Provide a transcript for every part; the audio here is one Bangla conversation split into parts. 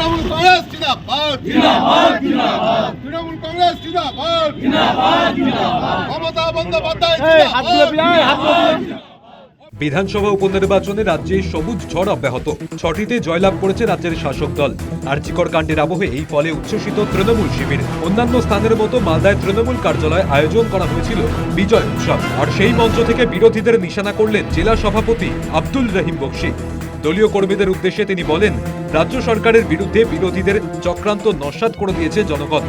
কংগ্রেস জিন্দাবাদ। তৃণমূল কংগ্রেস জিন্দাবাদ। জিন্দাবাদ মমতা বন্দ্যোপাধ্যায় বিধানসভা উপনির্বাচনে রাজ্যে সবুজ ঝড় অব্যাহত। ছটিতে জয়লাভ করেছে রাজ্যের শাসক দল। আর্চিকর কাণ্ডের আবহে এই ফলে উচ্ছ্বসিত তৃণমূল শিবির। অন্যান্য স্থানের মতো মালদায় তৃণমূল কার্যালয়ে আয়োজন করা হয়েছিল বিজয় উৎসব। আর সেই মঞ্চ থেকে বিরোধীদের নিশানা করলেন জেলা সভাপতি আব্দুল রহিম বক্সি। দলীয় কর্মীদের উদ্দেশ্যে তিনি বলেন, রাজ্য সরকারের বিরুদ্ধে বিরোধীদের চক্রান্ত নস্যাৎ করে দিয়েছে জনগণ।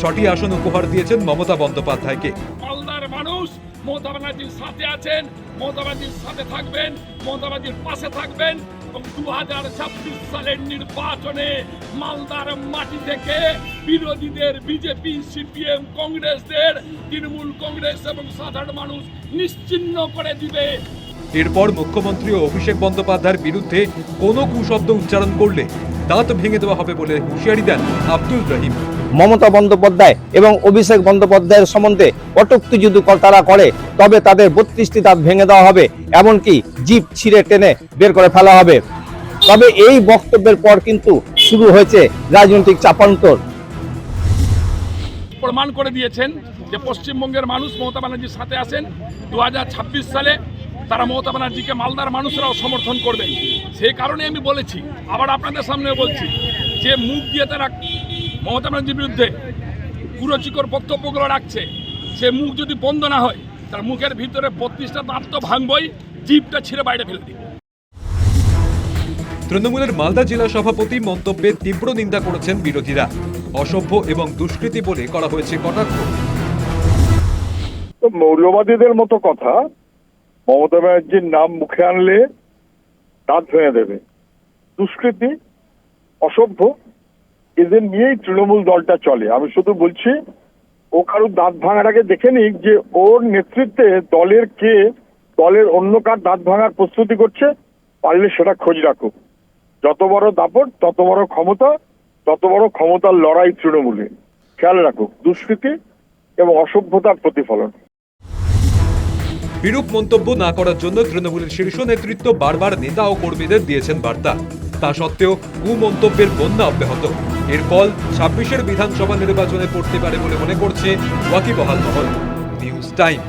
ছটি আসন উপহার দিয়েছেন মমতা বন্দ্যোপাধ্যায়কে। মালদার মানুষ মমতা ব্যানার্জির সাথে আছেন, মমতা সাথে থাকবেন, মমতা ব্যানার্জির পাশে থাকবেন এবং দু হাজার ছাব্বিশ সালের নির্বাচনে মালদার মাটি থেকে বিরোধীদের বিজেপি, সিপিএম, কংগ্রেসদের, তৃণমূল কংগ্রেস এবং সাধারণ মানুষ নিশ্চিহ্ন করে দিবে। এরপর মুখ্যমন্ত্রী ও অভিষেক বন্দ্যোপাধ্যায়ের বিরুদ্ধে কোনো কুশব্দ উচ্চারণ করলে দাঁত ভেঙে দেওয়া হবে বলে হুঁশিয়ারি দেন আব্দুল রহিম। মমতা বন্দ্যোপাধ্যায় এবং অভিষেক বন্দ্যোপাধ্যায়ের সম্বন্ধে কটূক্তি যদি তারা করে তবে তাদের বত্রিশটি দাঁত ভেঙে দেওয়া হবে এমনকি জিপ ছিঁড়ে টেনে বের করে ফেলা হবে। তবে এই বক্তব্যের পর কিন্তু শুরু হয়েছে রাজনৈতিক চাপান্তর। প্রমাণ করে দিয়েছেন যে পশ্চিমবঙ্গের মানুষ মমতা ব্যানার্জির সাথে আছেন। দু হাজার ছাব্বিশ সালে তারা মমতা ব্যানার্জিকে মালদার মানুষরাও সমর্থন করবেন। সেই কারণে আমি বলেছি আবার আপনাদের সামনে বলছি যে মুখ দিয়ে তারা মমতা ব্যানার্জির বিরুদ্ধে কুরচিকর বক্তব্যগুলো রাখছে। সে মুখ যদি বন্ধ না হয় তার মুখের ভিতরে বত্রিশটা দাঁত তো ভাঙবই জিপটা ছিঁড়ে বাইরে ফেলে দিবে। তৃণমূলের মালদা জেলা সভাপতি মন্তব্যে তীব্র নিন্দা করেছেন বিরোধীরা। অসভ্য এবং দুষ্কৃতি বলে করা হয়েছে কটাক্ষ। তো মৌলবাদীদের মতো কথা মমতা ব্যানার্জির নাম মুখে আনলে দাঁত ভেঙে দেবে। দুষ্কৃতি, অসভ্য, এদের নিয়েই তৃণমূল দলটা চলে। আমি শুধু বলছি, ও কারোর দাঁত আগে দেখে নিক যে ওর নেতৃত্বে দলের কে দলের অন্য কার দাঁত ভাঙার প্রস্তুতি করছে, পারলে সেটা খোঁজ রাখুক। যত বড় দাপট, তত বড় ক্ষমতা, তত বড় ক্ষমতার লড়াই তৃণমূলে। খেয়াল রাখুক, দুষ্কৃতি এবং অসভ্যতার প্রতিফলন। বিরূপ মন্তব্য না করার জন্য তৃণমূলের শীর্ষ নেতৃত্ব বারবার নেতা ও কর্মীদের দিয়েছেন বার্তা। তা সত্ত্বেও কুমন্তব্যের বন্যা অব্যাহত। এর ফল ছাব্বিশের বিধানসভা নির্বাচনে পড়তে পারে বলে মনে করছে ওয়াকিবহাল মহল। News time.